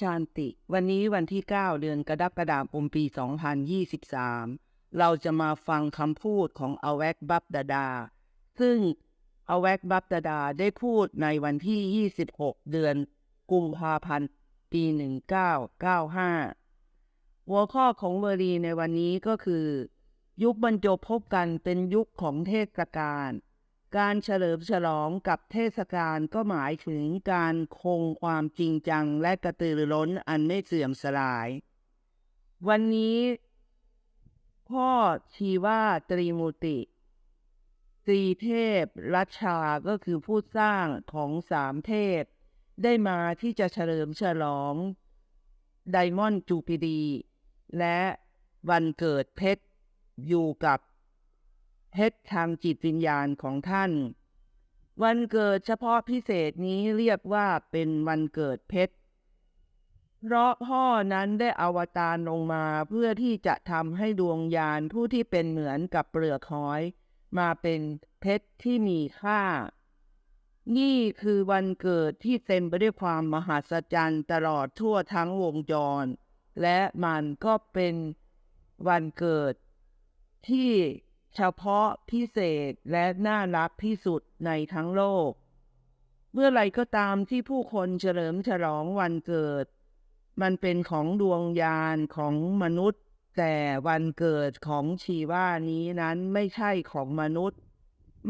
ชานติ วันนี้วันที่ 9 เดือนกรกฎาคมปี 2023 เราจะมาฟังคำพูดของอแวกบับดาดา ซึ่งอแวกบับดาดาได้พูดในวันที่ 26 เดือนกุมภาพันธ์ปี 1995 หัวข้อของเวรีในวันนี้ก็คือ ยุคบรรจบพบกันเป็นยุคของเทศกาล การเฉลิมฉลองกับเทศกาลก็หมายถึงการคงความจริงจังและกระตือรือร้นอันไม่เสื่อมสลาย วันนี้พ่อชีว่าตรีมูติตรีเทพรัชชาก็คือผู้สร้างของสามเทพ ได้มาที่จะเฉลิมฉลองไดมอนด์จูปิดี และวันเกิดเพชรอยู่กับ เพชรทางจิตวิญญาณของท่าน วันเกิดเฉพาะพิเศษนี้เรียกว่าเป็นวันเกิดเพชร เพราะพ่อนั้นได้อวตารลงมาเพื่อที่จะทำให้ดวงยานผู้ที่เป็นเหมือนกับเปลือกหอย มาเป็นเพชรที่มีค่า นี่คือวันเกิดที่เต็มไปด้วยความมหัศจรรย์ตลอดทั่วทั้งวงจร และมันก็เป็นวันเกิดที่ เฉพาะพิเศษและน่ารักที่สุดในทั้งโลก เมื่อไรก็ตามที่ผู้คนเฉลิมฉลองวันเกิด มันเป็นของดวงยานของมนุษย์ แต่วันเกิดของชีว่านี้นั้นไม่ใช่ของมนุษย์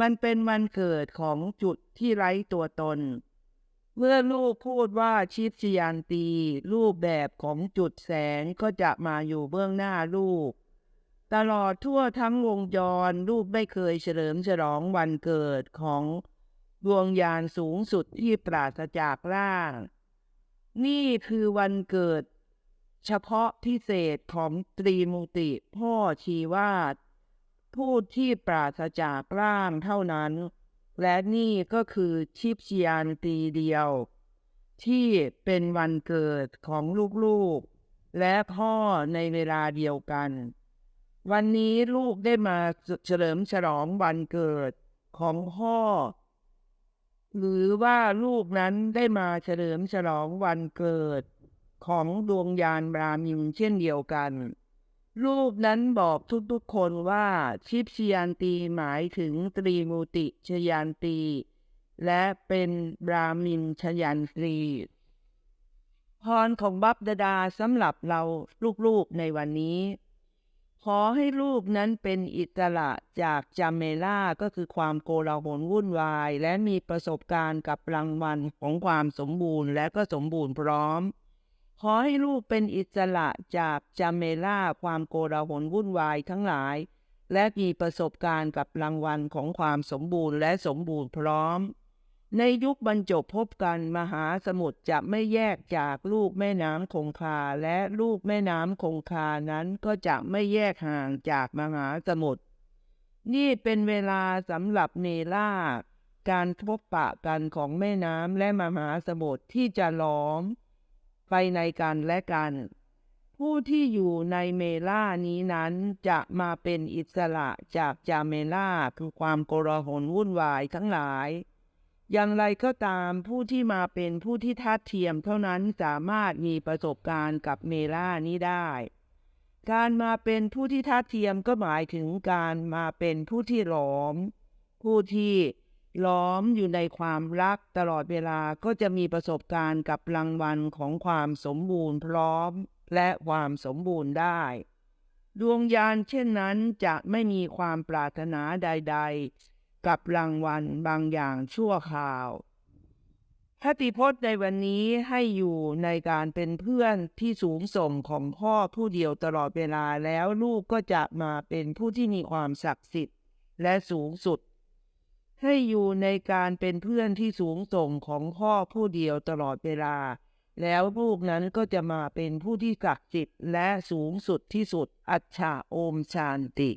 มันเป็นวันเกิดของจุดที่ไร้ตัวตน เมื่อลูกพูดว่าชิปชยานตี รูปแบบของจุดแสงก็จะมาอยู่เบื้องหน้าลูก ตลอดทั่วทั้งวงจรลูกไม่เคยเฉลิมฉลองวันเกิดของดวงยานสูงสุดที่ปราศจากร่าง นี่คือวันเกิด เฉพาะพิเศษของตรีมูติพ่อชีวาดผู้ที่ปราศจากร่างเท่านั้น และนี่ก็คือชิปชยานตีเดียว ที่เป็นวันเกิดของลูกๆ และพ่อในเวลาเดียวกัน วันนี้ลูกได้มาเฉลิมฉลองวันเกิดของพ่อ หรือว่าลูกนั้นได้มาเฉลิมฉลองวันเกิดของดวงยานบรามินเช่นเดียวกันลูกนั้นบอกทุกๆคนว่าชิปชยานตีหมายถึงตรีมูติชยานตี และเป็นบรามินชยันตรีพรของบับดาดาสำหรับเราลูกๆในวันนี้ ขอให้ลูกนั้นเป็นอิสระจากจามเมล่าก็คือความโกลาหลวุ่นวาย และมีประสบการณ์กับรางวัลของความสมบูรณ์และก็สมบูรณ์พร้อม ขอให้ลูกเป็นอิสระจากจามเมล่าความโกลาหลวุ่นวายทั้งหลาย และมีประสบการณ์กับรางวัลของความสมบูรณ์และสมบูรณ์พร้อม ในยุคบรรจบพบกันมหาสมุทรจะไม่แยกจากลูกแม่น้ำคงคา และลูกแม่น้ำคงคานั้นก็จะไม่แยกห่างจากมหาสมุทรนี่เป็นเวลาสำหรับเนล่า การพบปะกันของแม่น้ำและมหาสมุทรที่จะล้อม ไปในกันและกัน ผู้ที่อยู่ในเมล่านี้นั้นจะมาเป็นอิสระจากจาเมล่าคือความโกลาหลวุ่นวายทั้งหลาย อย่างไรก็ตามผู้ที่มาเป็นผู้ที่ทัดเทียมเท่านั้นสามารถมีประสบการณ์กับเมล่านี้ได้ การมาเป็นผู้ที่ทัดเทียมก็หมายถึงการมาเป็นผู้ที่หลอม ผู้ที่ล้อมอยู่ในความรักตลอดเวลาก็จะมีประสบการณ์กับรางวัลของความสมบูรณ์พร้อมและความสมบูรณ์ได้ ดวงยานเช่นนั้นจะไม่มีความปรารถนาใด ๆ กับรางวัลบางอย่างชั่วคราวคติพจน์ในวันนี้ให้อยู่ในการเป็นเพื่อนที่สูงส่งของพ่อผู้เดียวตลอดเวลาแล้วลูกก็จะมาเป็นผู้ที่มีความศักดิ์สิทธิ์และสูงสุด ให้อยู่ในการเป็นเพื่อนที่สูงส่งของพ่อผู้เดียวตลอดเวลา แล้วลูกนั้นก็จะมาเป็นผู้ที่ศักดิ์สิทธิ์และสูงสุดที่สุด อัจฉาโอมชานติ